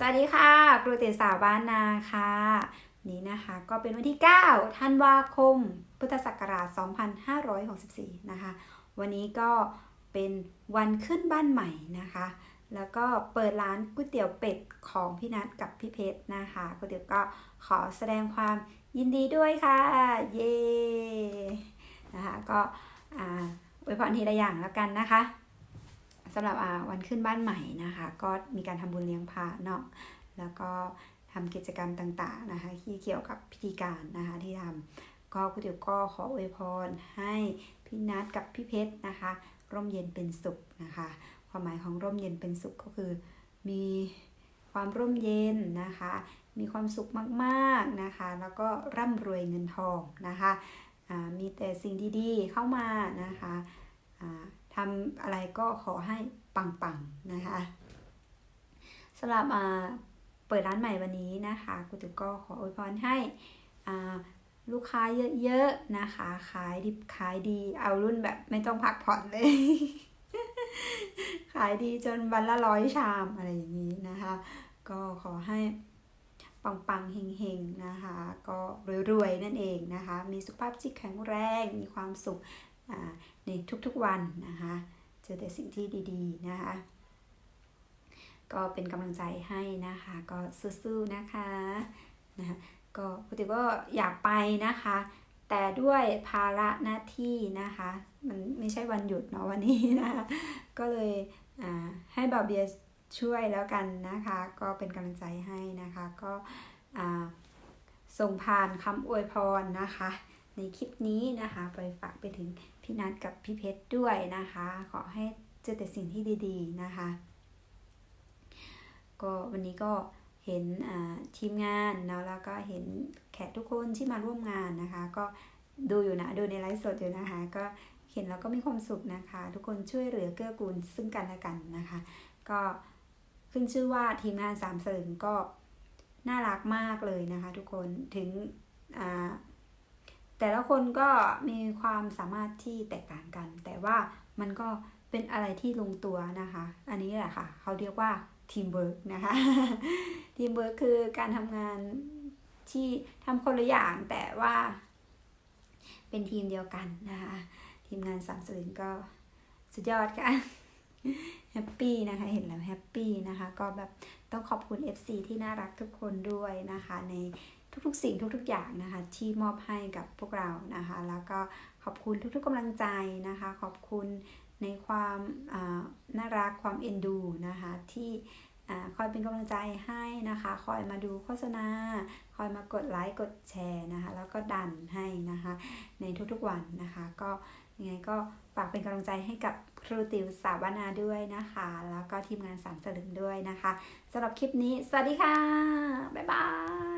สวัสดีค่ะครูเตี๋ยสาวบ้านนาค่ะ นี่นะคะก็เป็นวันที่ 9 ธันวาคม พุทธศักราช 2564 นะคะ วันนี้ก็เป็นวันขึ้นบ้านใหม่นะคะ แล้วก็เปิดร้านก๋วยเตี๋ยวเป็ดของพี่นัทกับพี่เพชรนะคะก๋วยเตี๋ยวก็ขอแสดงความยินดีด้วยค่ะ เย้นะคะก็อ่าอวยพรทีละอย่างแล้วกันนะคะำหรับวันขึ้นบ้านใหม่นะคะ ก็มีการทำบุญเลี้ยงพระเนาะแล้วก็ทำกิจกรรมต่างๆนะคะ ที่เกี่ยวกับพิธีการนะคะที่ทำก็คุณเดียวก็ขออวยพรให้พี่นัทกับพี่เพชรนะคะ ร่มเย็นเป็นสุขนะคะ ความหมายของร่มเย็นเป็นสุขก็คือมีความร่มเย็นนะคะ มีความสุขมากๆนะคะ แล้วก็ร่ำรวยเงินทองนะคะ มีแต่สิ่งดีๆเข้ามานะคะ ทำอะไรก็ขอให้ปังๆนะคะสำหรับอ่าเปิดร้านใหม่วันนี้นะคะกุตุก็ขออวยพรให้อ่าลูกค้าเยอะๆนะคะ ขายดิบขายดีเอารุ่นแบบไม่ต้องพักผ่อนเลย ขายดีจนวันละร้อยชามอะไรอย่างนี้นะคะ ก็ขอให้ปังๆเฮงๆนะคะ ก็รวยๆนั่นเองนะคะ มีสุขภาพที่แข็งแรง มีความสุข ในทุกๆวันนะคะเจอแต่สิ่งที่ดีๆนะคะ ก็เป็นกำลังใจให้นะคะ ก็สู้ๆนะคะนะคะก็ปกติก็อยากไปนะคะ แต่ด้วยภาระหน้าที่นะคะ มันไม่ใช่วันหยุดเนาะวันนี้นะคะก็เลยให้บาเบียช่วยแล้วกันนะคะ ก็เป็นกำลังใจให้นะคะ ก็ส่งผ่านคำอวยพรนะคะ ในคลิปนี้นะคะ ไปฝากไปถึงพี่นัทกับพี่เพชรด้วยนะคะ ขอให้เจอแต่สิ่งที่ดีๆนะคะ ก็วันนี้ก็เห็นทีมงานเนาะแล้วก็เห็นแขกทุกคนที่มาร่วมงานนะคะ ก็ดูอยู่นะดูในไลฟ์สดอยู่นะคะ ก็เห็นแล้วก็มีความสุขนะคะ ทุกคนช่วยเหลือเกื้อกูลซึ่งกันและกันนะคะ ก็ขึ้นชื่อว่าทีมงานสามเสลึงก็น่ารักมากเลยนะคะ ทุกคนถึงอ่า แต่ละคนก็มีความสามารถที่แตกต่างกัน แต่ว่ามันก็เป็นอะไรที่ลงตัวนะคะ อันนี้แหละค่ะ เขาเรียกว่าทีมเวิร์กนะคะทีมเวิร์กคือการทำงานที่ทำคนละอย่างแต่ว่า เป็นทีมเดียวกันนะคะ ทีมงานสามสื่อก็สุดยอดค่ะแฮปปี้นะคะ เห็นแล้วแฮปปี้นะคะ ก็แบบต้องขอบคุณ FC ที่น่ารักทุกคนด้วยนะคะ ใน ทุกๆ สิ่งทุกๆ อย่างนะคะ ที่มอบให้กับพวกเรานะคะ แล้วก็ขอบคุณทุกๆกำลังใจนะคะ ขอบคุณในความน่ารักความเอ็นดูนะคะที่คอยเป็นกำลังใจให้นะคะ คอยมาดูโฆษณา คอยมากดไลค์กดแชร์นะคะ แล้วก็ดันให้นะคะ ในทุกๆวันนะคะ ก็ยังไงก็ฝากเป็นกำลังใจให้กับครูติวสาวนาด้วยนะคะ แล้วก็ทีมงานสามสลึงด้วยนะคะสำหรับคลิปนี้ สวัสดีค่ะ บ๊ายบาย